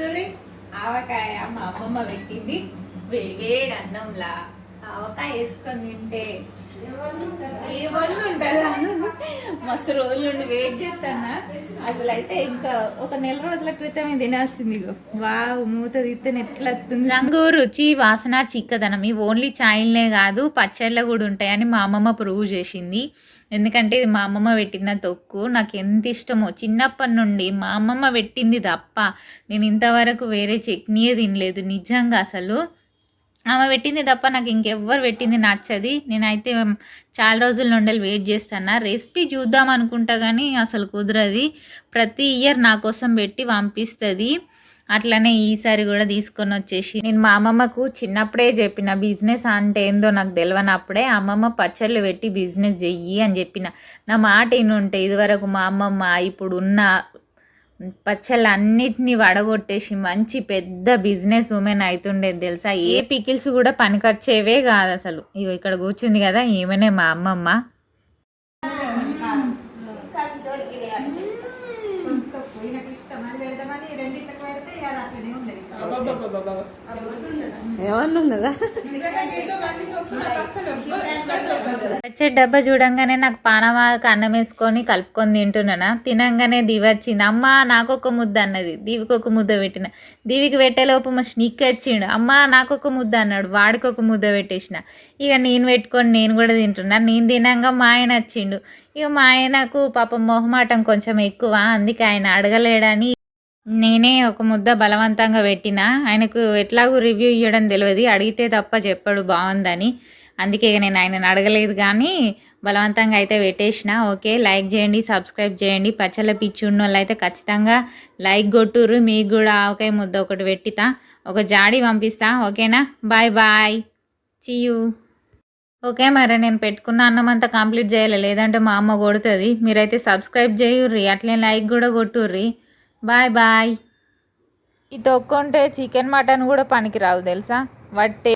చూడుర్రి? ఆవకాయ మా అమ్మమ్మ పెట్టింది. వేడి వేడి అన్నంలా. ఆవకాయ వేసుకొని తింటే ఏమన్నా ఉంటుందా మస్తు రోజుల నుండి వెయిట్ చేస్తానా అసలు అయితే ఇంకా ఒక నెల రోజుల క్రితమే తినాల్సింది వావ్ మూత తీస్తే ఎట్లా వస్తుంది రంగు రుచి వాసన చిక్కదనం ఇవి ఓన్లీ చాయిల్నే కాదు పచ్చళ్ళ కూడా ఉంటాయని మా అమ్మమ్మ ప్రూవ్ చేసింది. ఎందుకంటే ఇది మా అమ్మమ్మ పెట్టిన తొక్కు. నాకు ఎంత ఇష్టమో చిన్నప్పటి నుండి మా అమ్మమ్మ పెట్టింది తప్ప నేను ఇంతవరకు వేరే చట్నీయే తినలేదు. నిజంగా అసలు ఆమె పెట్టింది తప్ప నాకు ఇంకెవ్వరు పెట్టింది నచ్చది. నేనైతే చాలా రోజుల నుండి వెయిట్ చేస్తాను రెసిపీ చూద్దాం అనుకుంటా కానీ అసలు కుదరది. ప్రతి ఇయర్ నా కోసం పెట్టి పంపిస్తుంది. అట్లనే ఈసారి కూడా తీసుకొని వచ్చేసి నేను మా అమ్మమ్మకు చిన్నప్పుడే చెప్పిన బిజినెస్ అంటే ఏందో నాకు తెలియనప్పుడే అమ్మమ్మ పచ్చళ్ళు పెట్టి బిజినెస్ చెయ్యి అని చెప్పిన. నా మాట ఉంటే ఇదివరకు మా అమ్మమ్మ ఇప్పుడు ఉన్న పచ్చళ్ళు అన్నిటినీ వడగొట్టేసి మంచి పెద్ద బిజినెస్ ఉమెన్ అవుతుండేది తెలుసా? ఏ పికిల్స్ కూడా పనికొచ్చేవే కాదు అసలు. ఇగో ఇక్కడ కూర్చుంది కదా ఈమెనే మా అమ్మమ్మ. ఏమన్నా ఉన్నదా? వచ్చే డబ్బా చూడంగానే నాకు పానమాకు అన్నం వేసుకొని కలుపుకొని తింటున్నానా? తినంగానే దివి వచ్చింది. అమ్మ నాకు ఒక ముద్ద అన్నది. దీవికి ఒక ముద్ద పెట్టిన. దీవికి పెట్టేలోపు మా స్నీక్ వచ్చిండు. అమ్మ నాకు ఒక ముద్ద అన్నాడు. వాడికి ఒక ముద్ద పెట్టేసిన. ఇక నేను పెట్టుకొని నేను కూడా తింటున్నా. నేను తినంగా మా ఆయన వచ్చిండు. ఇక మా ఆయనకు పాపం మొహమాటం కొంచెం ఎక్కువ. అందుకే ఆయన అడగలేడని నేనే ఒక ముద్ద బలవంతంగా పెట్టిన. ఆయనకు ఎట్లాగూ రివ్యూ ఇవ్వడం తెలియదు అడిగితే తప్ప చెప్పాడు బాగుందని అందుకే ఇక నేను ఆయనను అడగలేదు కానీ బలవంతంగా అయితే పెట్టేసిన. ఓకే లైక్ చేయండి సబ్స్క్రైబ్ చేయండి. పచ్చళ్ళ పిచ్చి ఉన్న వాళ్ళు అయితే ఖచ్చితంగా లైక్ కొట్టుర్రు. మీకు కూడా ఆవకాయ ముద్ద ఒకటి పెట్టితా. ఒక జాడి పంపిస్తా. ఓకేనా? బాయ్ బాయ్ యూ ఓకే మరి నేను పెట్టుకున్న అన్నం అంతా కంప్లీట్ చేయాలి. లేదంటే మా అమ్మ కొడుతుంది. మీరైతే సబ్స్క్రైబ్ చేయుర్రి అట్లే లైక్ కూడా కొట్టుర్రి. Bye bye. ఈ తొక్కుంటే చికెన్ మటన్ కూడా పనికిరావు తెలుసా? వట్టే.